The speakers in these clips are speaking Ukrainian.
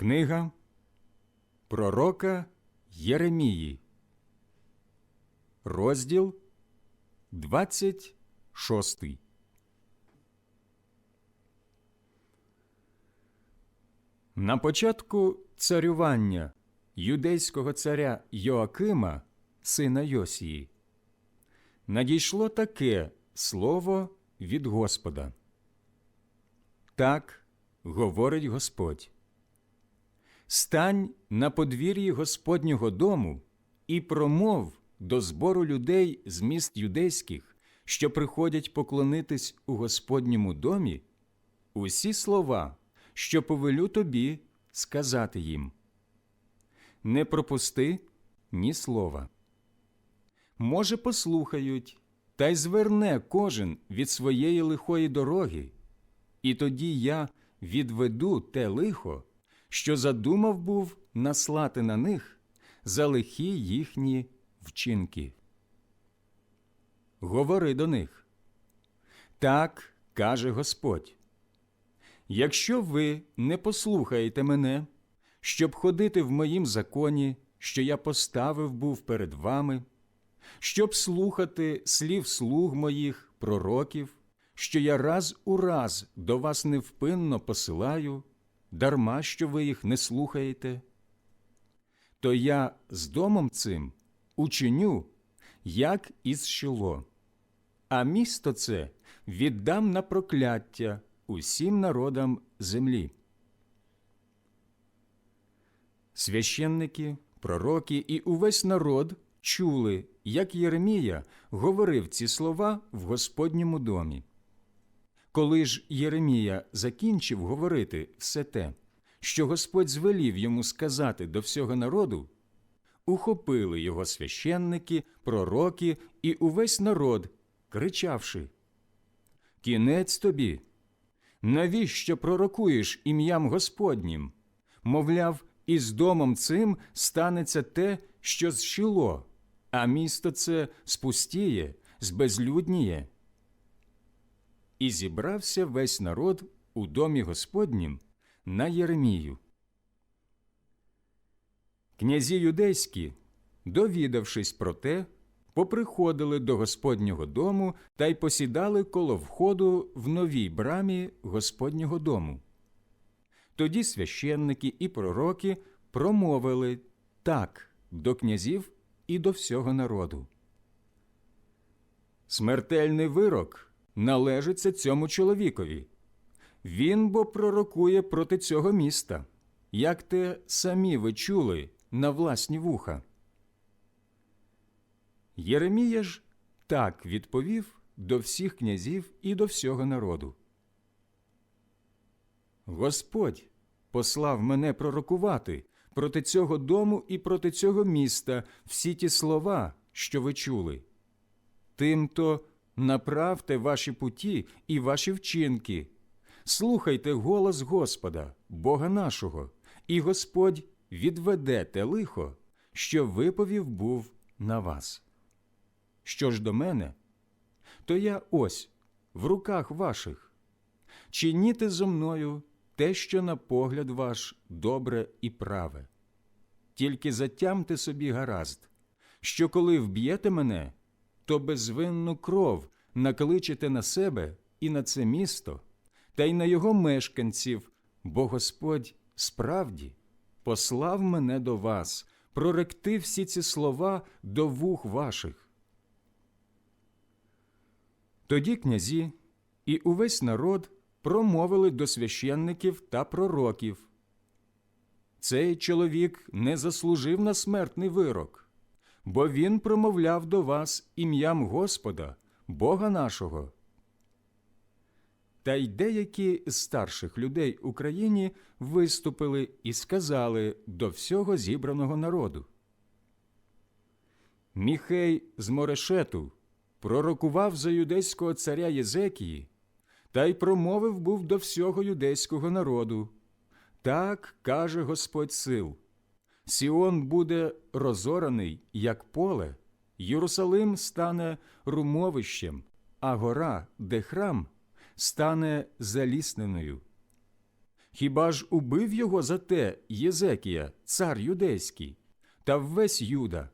Книга Пророка Єремії, розділ 26. На початку царювання юдейського царя Йоакима, сина Йосії, надійшло таке слово від Господа. Так говорить Господь. Стань на подвір'ї Господнього дому і промов до збору людей з міст юдейських, що приходять поклонитись у Господньому домі, усі слова, що повелю тобі сказати їм. Не пропусти ні слова. Може, послухають, та й зверне кожен від своєї лихої дороги, і тоді я відведу те лихо, що задумав був наслати на них за лихі їхні вчинки. Говори до них. Так каже Господь. Якщо ви не послухаєте мене, щоб ходити в моїм законі, що я поставив був перед вами, щоб слухати слів слуг моїх пророків, що я раз у раз до вас невпинно посилаю, дарма що ви їх не слухаєте, то я з домом цим учиню, як із Шило, а місто це віддам на прокляття усім народам землі. Священники, пророки і увесь народ чули, як Єремія говорив ці слова в Господньому домі. Коли ж Єремія закінчив говорити все те, що Господь звелів йому сказати до всього народу, ухопили його священники, пророки і увесь народ, кричавши Кінець тобі! Навіщо пророкуєш ім'ям Господнім? Мовляв, і з домом цим станеться те, що зшило, а місто це спустіє, збезлюдніє. І зібрався весь народ у домі Господнім на Єремію. Князі юдейські, довідавшись про те, поприходили до Господнього дому та й посідали коло входу в новій брамі Господнього дому. Тоді священники і пророки промовили так до князів і до всього народу. Смертельний вирок належиться цьому чоловікові. Він бо пророкує проти цього міста, як те самі ви чули на власні вуха. Єремія ж так відповів до всіх князів і до всього народу. Господь послав мене пророкувати проти цього дому і проти цього міста всі ті слова, що ви чули. Тимто направте ваші путі і ваші вчинки, слухайте голос Господа, Бога нашого, і Господь відведе те лихо, що виповів був на вас. Що ж до мене, то я ось в руках ваших. Чиніте зо мною те, що на погляд ваш добре і праве. Тільки затямте собі гаразд, що коли вб'єте мене, то безвинну кров накличете на себе і на це місто, та й на його мешканців, бо Господь справді послав мене до вас, проректи всі ці слова до вух ваших. Тоді князі і увесь народ промовили до священників та пророків. Цей чоловік не заслужив на смертний вирок, бо він промовляв до вас ім'ям Господа, Бога нашого. Та й деякі з старших людей Україні виступили і сказали до всього зібраного народу. Міхей з Морешету пророкував за юдейського царя Єзекії та й промовив був до всього юдейського народу. Так каже Господь сил: Сіон буде розораний, як поле, Єрусалим стане румовищем, а гора, де храм, стане залісненою. Хіба ж убив його за те Єзекія, цар юдейський, та весь Юда?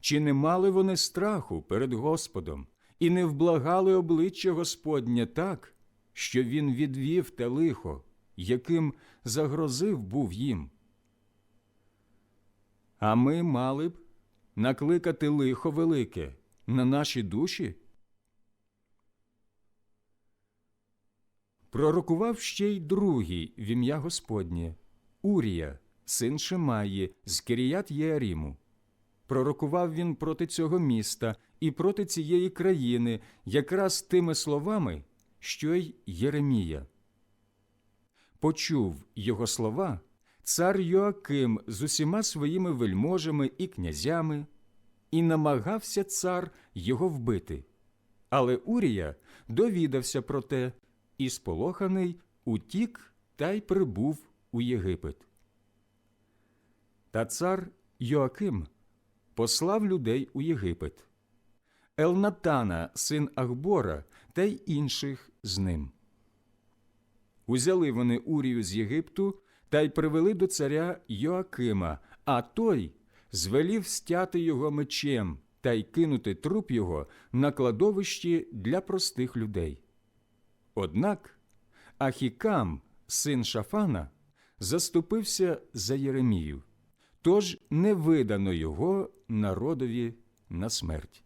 Чи не мали вони страху перед Господом і не вблагали обличчя Господнє так, що він відвів те лихо, яким загрозив був їм? А ми мали б накликати лихо велике на наші душі? Пророкував ще й другий в ім'я Господнє Урія, син Шимаї, з Киріят Єаріму. Пророкував він проти цього міста і проти цієї країни якраз тими словами, що й Єремія. Почув його слова цар Йоаким з усіма своїми вельможами і князями, і намагався цар його вбити. Але Урія довідався про те і, сполоханий, утік та й прибув у Єгипет. Та цар Йоаким послав людей у Єгипет, Елнатана, син Ахбора, та й інших з ним. Узяли вони Урію з Єгипту та й привели до царя Йоакима, а той звелів стяти його мечем та й кинути труп його на кладовищі для простих людей. Однак Ахікам, син Шафана, заступився за Єремію, тож не видано його народові на смерть.